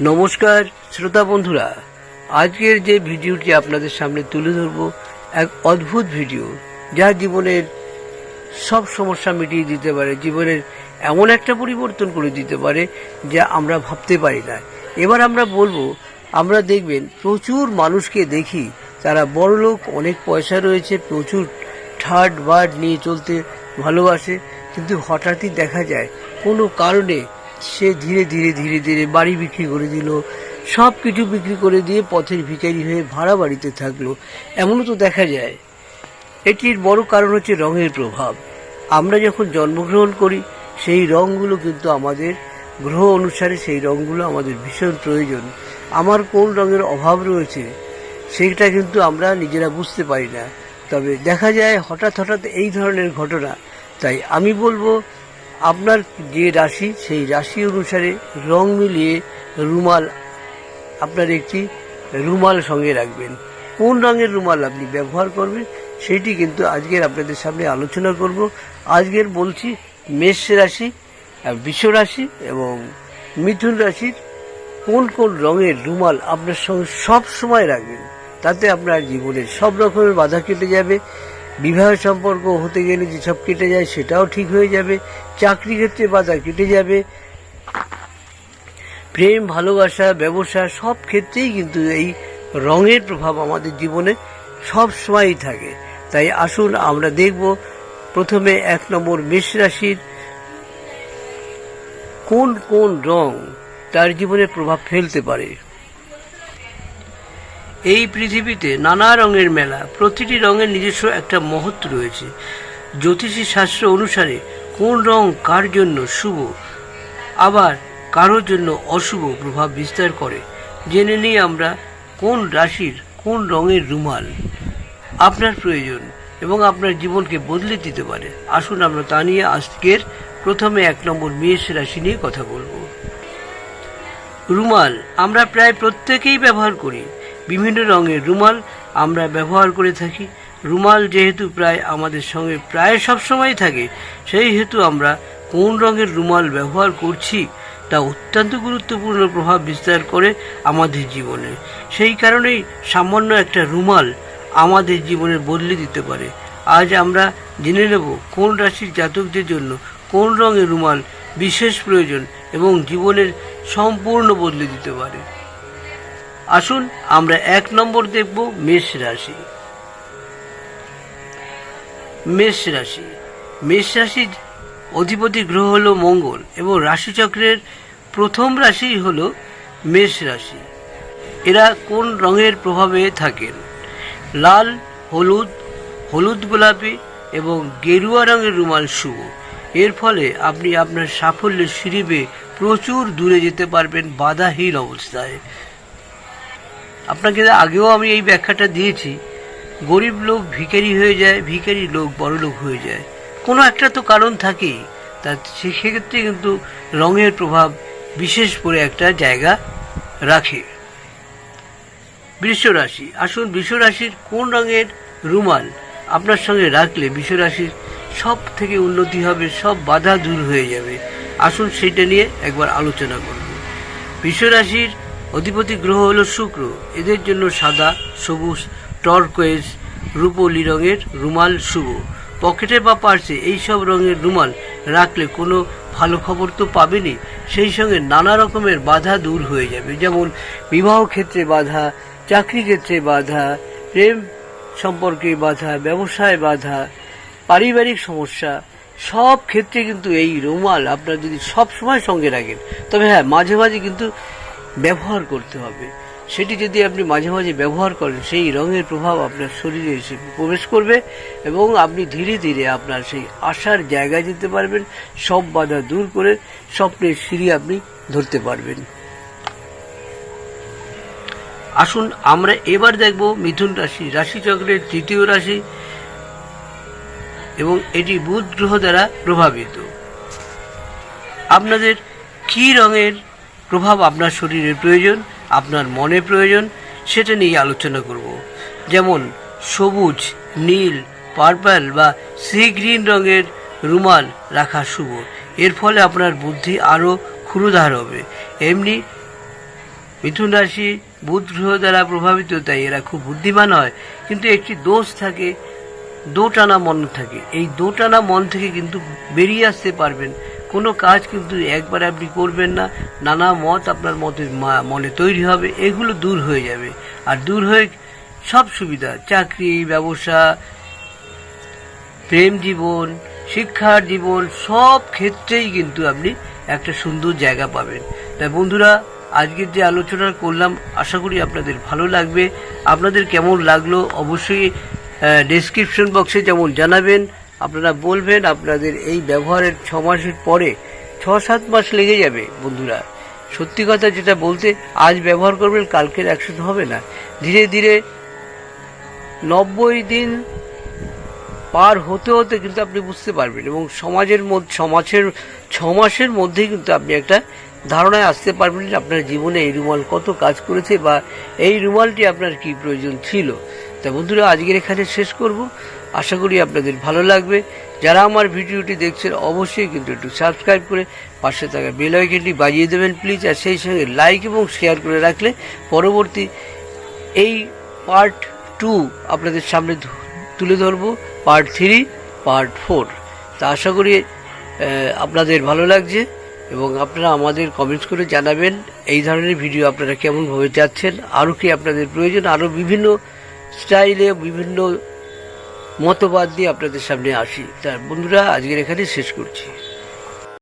নমস্কার, শ্রোতা বন্ধুরা, আজকের যে ভিডিওটি আপনাদের সামনে তুলে ধরব, এক অদ্ভুত ভিডিও, যা জীবনের সব সমস্যা মিটিয়ে দিতে পারে, জীবনের এমন একটা পরিবর্তন করে দিতে পারে, যা আমরা ভাবতে পারি না। এবার আমরা বলব, আমরা দেখবেন প্রচুর মানুষকে দেখি তারা বড়লোক অনেক পয়সা রয়েছে, প্রচুর ঠাট বাট নিয়ে চলতে ভালোবাসে। কিন্তু হঠাৎই দেখা যায়, কোনো কারণে সে ধীরে ধীরে ধীরে ধীরে বাড়ি বিক্রি করে দিল, সব কিছু বিক্রি করে দিয়ে পথের ভিখারি হয়ে ভাড়া বাড়িতে থাকল। এমনও তো দেখা যায়। এটির বড় কারণ হচ্ছে রঙের প্রভাব। আমরা যখন জন্মগ্রহণ করি, সেই রঙগুলো কিন্তু আমাদের গ্রহ অনুসারে সেই রঙগুলো আমাদের ভীষণ প্রয়োজন। আমার কোন রঙের অভাব রয়েছে সেইটা কিন্তু আমরা নিজেরা বুঝতে পারি না। তবে দেখা যায় হঠাৎ হঠাৎ এই ধরনের ঘটনা। তাই আমি বলব, আপনার যে রাশি, সেই রাশি অনুসারে রং মিলিয়ে রুমাল, আপনার একটি রুমাল সঙ্গে রাখবেন। কোন রঙের রুমাল আপনি ব্যবহার করবেন, সেটি কিন্তু আজকের আপনাদের সামনে আলোচনা করব। আজকের বলছি মেষ রাশি বিশ্ব রাশি এবং মিথুন রাশির কোন কোন রঙের রুমাল আপনার সঙ্গে সব সময় রাখবেন। তাতে আপনার জীবনের সব রকমের বাধা কেটে যাবে, বিবাহ সম্পর্ক হতে গেলে যেসব কেটে যায় সেটাও ঠিক হয়ে যাবে, চাকরি ক্ষেত্রে বাধা কেটে যাবে। প্রেম, ভালোবাসা, ব্যবসা সব ক্ষেত্রেই কিন্তু এই রঙের প্রভাব আমাদের জীবনে সব সময়ই থাকে। তাই আসুন আমরা দেখব প্রথমে এক নম্বর মেষ রাশির কোন কোন রং তার জীবনে প্রভাব ফেলতে পারে। এই পৃথিবীতে নানা রঙের মেলা, প্রতিটি রঙের নিজস্ব একটা মহত্ব রয়েছে। জ্যোতিষী শাস্ত্র অনুসারে কোন রং কার জন্য শুভ, আবার কারোর জন্য অশুভ প্রভাব বিস্তার করে? জেনে নিই আমরা কোন রাশির কোন রঙের রুমাল আপনার প্রয়োজন এবং আপনার জীবনকে বদলে দিতে পারে। আসুন আমরা তা নিয়ে আজকের প্রথমে এক নম্বর মেষ রাশি নিয়ে কথা বলব। রুমাল আমরা প্রায় প্রত্যেকেই ব্যবহার করি। বিভিন্ন রঙের রুমাল আমরা ব্যবহার করে থাকি। রুমাল যেহেতু প্রায় আমাদের সঙ্গে প্রায় সবসময় থাকে, সেই হেতু আমরা কোন রঙের রুমাল ব্যবহার করছি তা অত্যন্ত গুরুত্বপূর্ণ প্রভাব বিস্তার করে আমাদের জীবনে। সেই কারণেই সামান্য একটা রুমাল আমাদের জীবনে বদলে দিতে পারে। আজ আমরা জেনে নেব কোন রাশির জাতকদের জন্য কোন রঙের রুমাল বিশেষ প্রয়োজন এবং জীবনের সম্পূর্ণ বদলে দিতে পারে। আসুন আমরা এক নম্বর দেখব মেষ রাশি। মেষ রাশি। মেষ রাশির অধিপতি গ্রহ হলো মঙ্গল এবং রাশিচক্রের প্রথম রাশি হলো মেষ রাশি। এরা কোন রঙের প্রভাবে থাকেন? লাল, হলুদ হলুদ গোলাপি এবং গেরুয়া রঙের রুমাল শুভ। এর ফলে আপনি আপনার সাফল্যের সিঁড়িবে প্রচুর দূরে যেতে পারবেন বাধাহীন অবস্থায়। আপনাকে আগেও আমি এই ব্যাখ্যাটা দিয়েছি, গরিব লোক ভিখারি হয়ে যায়, ভিখারি লোক, বড় লোক হয়ে যায়। কোনো একটা তো কারণ থাকেই, তা সেক্ষেত্রে কিন্তু রঙের প্রভাব বিশেষ করে একটা জায়গা রাখে। বৃষ রাশি আসুন বৃষ রাশির কোন রঙের রুমাল আপনার সঙ্গে রাখলে বৃষ রাশির সব থেকে উন্নতি হবে, সব বাধা দূর হয়ে যাবে। আসুন সেটা নিয়ে একবার আলোচনা করব। বৃষ রাশির অধিপতি গ্রহ হলো শুক্র। এদের জন্য সাদা, সবুজ টর্কোয়েজ রূপলি রঙের রুমাল শুভ। পকেটে বা পার্সে এইসব রঙের রুমাল রাখলে কোনো ভালো খবর তো পাবেনি সেই সঙ্গে নানা রকমের বাধা দূর হয়ে যাবে। যেমন বিবাহ ক্ষেত্রে বাধা, চাকরি ক্ষেত্রে বাধা, প্রেম সম্পর্কে বাধা, ব্যবসায় বাধা, পারিবারিক সমস্যা। সব ক্ষেত্রে কিন্তু এই রুমাল আপনার যদি সব সময় সঙ্গে রাখেন, তবে হ্যাঁ মাঝে মাঝে কিন্তু ব্যবহার করতে হবে। সেটি যদি আপনি মাঝে মাঝে ব্যবহার করেন, সেই রঙের প্রভাব আপনার শরীরে এসে প্রবেশ করবে এবং আপনি ধীরে ধীরে আপনার সেই আশার জায়গায় যেতে পারবেন, সব বাধা দূর করে স্বপ্নের সিঁড়ি আপনি ধরতে পারবেন। আসুন আমরা এবার দেখব মিথুন রাশি। রাশিচক্রের তৃতীয় রাশি এবং এটি বুধ গ্রহ দ্বারা প্রভাবিত। আপনাদের কী রঙের প্রভাব আপনার শরীরের প্রয়োজন, আপনার মনে প্রয়োজন, সেটা নিয়ে আলোচনা করব। যেমন সবুজ, নীল, পার্পল বা সি গ্রিন রঙের রুমাল রাখা শুভ। এর ফলে আপনার বুদ্ধি আরও ক্ষুরুধার হবে। এমনি মিথুন রাশি বুধ গ্রহ দ্বারা প্রভাবিত, তাই এরা খুব বুদ্ধিমান হয়। কিন্তু একটি দোষ থাকে, দোটানা মন থাকে। এই দোটানা মন থেকে কিন্তু বেরিয়ে আসতে পারবেন কোনো কাজ কিন্তু একবার আপনি করবেন না, নানা মত আপনার মতে মনে তৈরি হবে, এগুলো দূর হয়ে যাবে। আর দূর হয়ে সব সুবিধা, চাকরি, ব্যবসা, প্রেম জীবন, শিক্ষার জীবন, সব ক্ষেত্রেই কিন্তু আপনি একটা সুন্দর জায়গা পাবেন। তাই বন্ধুরা, আজকের যে আলোচনা করলাম, আশা করি আপনাদের ভালো লাগবে। আপনাদের কেমন লাগল, অবশ্যই ডেসক্রিপশন বক্সে যেমন জানাবেন। আপনারা বলবেন আপনাদের এই ব্যবহারের ছ মাসের পরে ছ সাত মাস লেগে যাবে, বন্ধুরা। সত্যি কথা যেটা বলতে, আজ ব্যবহার করবেন, কালকের অ্যাকশন হবে না। ধীরে ধীরে নব্বই দিন পার হতে হতে কিন্তু আপনি বুঝতে পারবেন এবং সমাজের মধ্যে, সমাজের ছ মাসের মধ্যেই কিন্তু আপনি একটা ধারণায় আসতে পারবেন আপনার জীবনে এই রুমাল কত কাজ করেছে বা এই রুমালটি আপনার কি প্রয়োজন ছিল। তা বন্ধুরা, আজকের এখানে শেষ করব। আশা করি আপনাদের ভালো লাগবে। যারা আমার ভিডিওটি দেখছেন, অবশ্যই কিন্তু একটু সাবস্ক্রাইব করে পাশে থাকা বেল আইকনটি বাজিয়ে দেবেন প্লিজ আর সেই সঙ্গে লাইক এবং শেয়ার করে রাখলে পরবর্তী এই পার্ট টু আপনাদের সামনে তুলে ধরবো পার্ট থ্রি পার্ট ফোর তা আশা করি আপনাদের ভালো লাগছে এবং আপনারা আমাদের কমেন্টস করে জানাবেন, এই ধরনের ভিডিও আপনারা কেমনভাবে চাচ্ছেন আরও কি আপনাদের প্রয়োজন আরও বিভিন্ন স্টাইলে বিভিন্ন মতবাদ দিয়ে আপনাদের সামনে আসি। তার বন্ধুরা আজকের এখানে শেষ করছি।